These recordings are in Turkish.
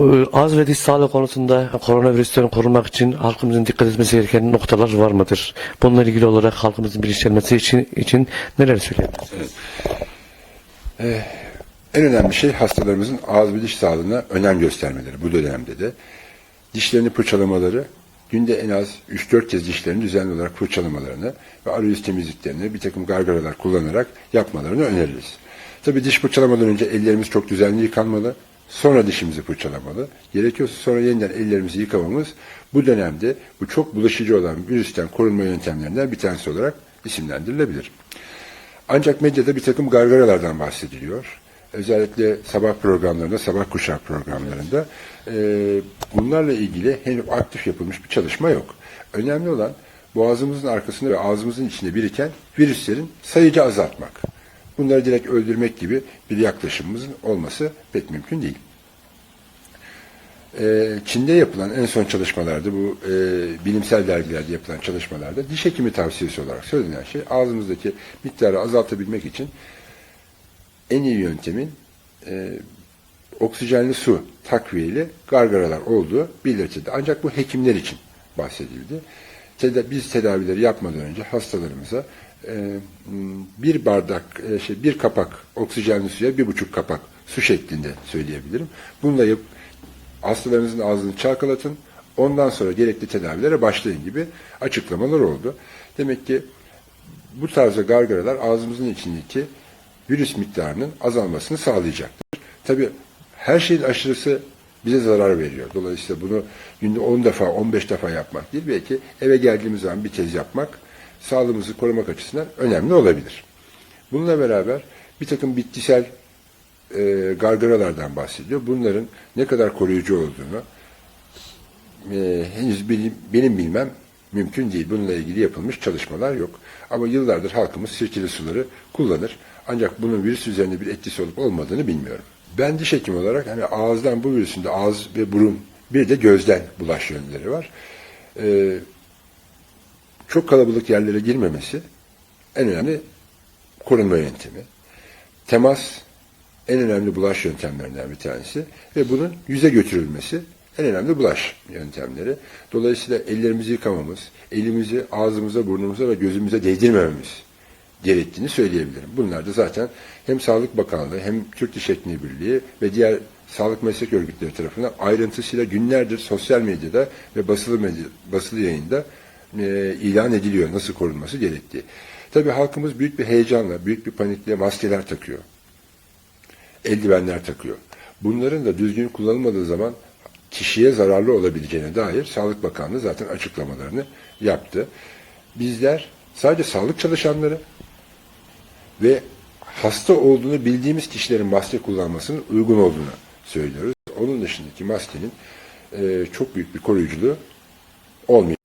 Ee, Ağız ve diş sağlığı konusunda koronavirüsten korunmak için halkımızın dikkat etmesi gereken noktalar var mıdır? Bununla ilgili olarak halkımızın bilinçlenmesi için, için neler söyleyebilirsiniz? En önemli şey hastalarımızın ağız ve diş sağlığına önem göstermeleri bu dönemde de. Dişlerini fırçalamaları, günde en az 3-4 kez dişlerini düzenli olarak fırçalamalarını ve arayüz temizliklerini bir takım gargaralar kullanarak yapmalarını öneririz. Tabi diş fırçalamadan önce ellerimiz çok düzenli yıkanmalı. Sonra dişimizi fırçalamalı. Gerekiyorsa sonra yeniden ellerimizi yıkamamız bu dönemde bu çok bulaşıcı olan virüsten korunma yöntemlerinden bir tanesi olarak isimlendirilebilir. Ancak medyada bir takım gargaralardan bahsediliyor. Özellikle sabah programlarında, sabah kuşağı programlarında e, bunlarla ilgili henüz aktif yapılmış bir çalışma yok. Önemli olan boğazımızın arkasında ve ağzımızın içinde biriken virüslerin sayıcı azaltmak. Bunları direkt öldürmek gibi bir yaklaşımımızın olması pek mümkün değil. Ee, Çin'de yapılan en son çalışmalarda bu e, bilimsel dergilerde yapılan çalışmalarda diş hekimi tavsiyesi olarak söylenen şey ağzımızdaki miktarı azaltabilmek için en iyi yöntemin e, oksijenli su takviyeli gargaralar olduğu belirtildi. Ancak bu hekimler için bahsedildi. Teda- biz tedavileri yapmadan önce hastalarımıza e, bir bardak, e, şey, bir kapak oksijenli suya bir buçuk kapak su şeklinde söyleyebilirim. Bununla yap, hastalarınızın ağzını çalkalatın, ondan sonra gerekli tedavilere başlayın gibi açıklamalar oldu. Demek ki bu tarzda gargaralar ağzımızın içindeki virüs miktarının azalmasını sağlayacaktır. Tabii her şeyin aşırısı bize zarar veriyor. Dolayısıyla bunu günde 10 defa, 15 defa yapmak değil, belki eve geldiğimiz zaman bir kez yapmak sağlığımızı korumak açısından önemli olabilir. Bununla beraber bir takım bitkisel e, gargaralardan bahsediyor. Bunların ne kadar koruyucu olduğunu e, henüz benim, benim bilmem mümkün değil. Bununla ilgili yapılmış çalışmalar yok. Ama yıllardır halkımız sirkeli suları kullanır. Ancak bunun virüs üzerinde bir etkisi olup olmadığını bilmiyorum. Ben diş hekimi olarak hani ağızdan bu virüsün de ağız ve burun bir de gözden bulaş yönleri var. Ee, çok kalabalık yerlere girmemesi en önemli korunma yöntemi. Temas en önemli bulaş yöntemlerinden bir tanesi ve bunun yüze götürülmesi en önemli bulaş yöntemleri. Dolayısıyla ellerimizi yıkamamız, elimizi ağzımıza, burnumuza ve gözümüze değdirmememiz gerektiğini söyleyebilirim. Bunlar da zaten hem Sağlık Bakanlığı hem Türk Diş Hekimliği Birliği ve diğer sağlık meslek örgütleri tarafından ayrıntısıyla günlerdir sosyal medyada ve basılı medya, basılı yayında e, ilan ediliyor nasıl korunması gerektiği. Tabii halkımız büyük bir heyecanla, büyük bir panikle maskeler takıyor. Eldivenler takıyor. Bunların da düzgün kullanılmadığı zaman kişiye zararlı olabileceğine dair Sağlık Bakanlığı zaten açıklamalarını yaptı. Bizler sadece sağlık çalışanları ve hasta olduğunu bildiğimiz kişilerin maske kullanmasının uygun olduğunu söylüyoruz. Onun dışındaki maskenin e, çok büyük bir koruyuculuğu olmuyor.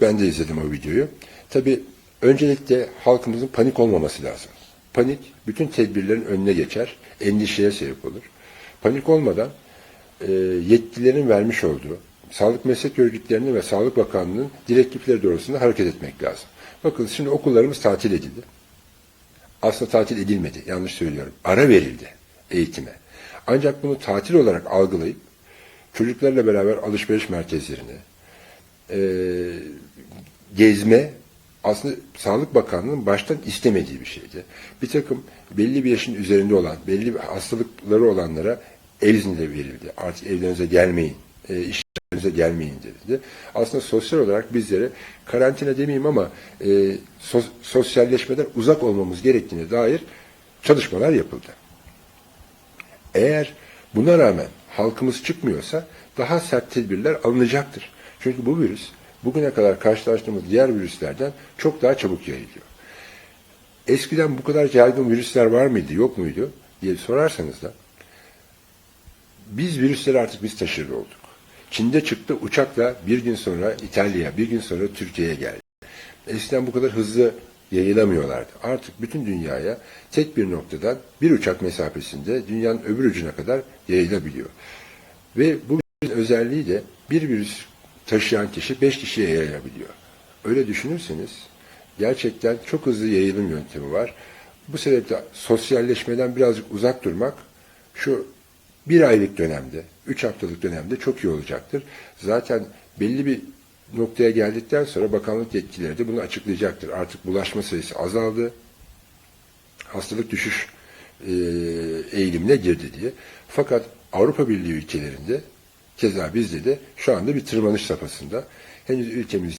Ben de izledim o videoyu. Tabii öncelikle halkımızın panik olmaması lazım. Panik bütün tedbirlerin önüne geçer, endişeye sebep olur. Panik olmadan e, yetkililerin vermiş olduğu sağlık meslek örgütlerinin ve Sağlık Bakanlığı'nın direktifleri doğrultusunda hareket etmek lazım. Bakın şimdi okullarımız tatil edildi. Aslında tatil edilmedi, yanlış söylüyorum. Ara verildi eğitime. Ancak bunu tatil olarak algılayıp çocuklarla beraber alışveriş merkezlerine, e, gezme aslında Sağlık Bakanlığı'nın baştan istemediği bir şeydi. Bir takım belli bir yaşın üzerinde olan, belli bir hastalıkları olanlara ev izni de verildi. Artık evlerinize gelmeyin, e, işlerinize gelmeyin dedi. Aslında sosyal olarak bizlere karantina demeyeyim ama e, sos- sosyalleşmeden uzak olmamız gerektiğine dair çalışmalar yapıldı. Eğer buna rağmen halkımız çıkmıyorsa daha sert tedbirler alınacaktır. Çünkü bu virüs bugüne kadar karşılaştığımız diğer virüslerden çok daha çabuk yayılıyor. Eskiden bu kadar yaygın virüsler var mıydı, yok muydu diye sorarsanız da biz virüsleri artık biz taşır olduk. Çin'de çıktı uçakla bir gün sonra İtalya'ya, bir gün sonra Türkiye'ye geldi. Eskiden bu kadar hızlı yayılamıyorlardı. Artık bütün dünyaya tek bir noktadan bir uçak mesafesinde dünyanın öbür ucuna kadar yayılabiliyor. Ve bu özelliği de bir virüs taşıyan kişi beş kişiye yayılabiliyor. Öyle düşünürseniz gerçekten çok hızlı yayılım yöntemi var. Bu sebeple sosyalleşmeden birazcık uzak durmak şu bir aylık dönemde, üç haftalık dönemde çok iyi olacaktır. Zaten belli bir noktaya geldikten sonra bakanlık yetkilileri de bunu açıklayacaktır. Artık bulaşma sayısı azaldı, hastalık düşüş e, eğilimine girdi diye. Fakat Avrupa Birliği ülkelerinde keza bizde de şu anda bir tırmanış safhasında. Henüz ülkemiz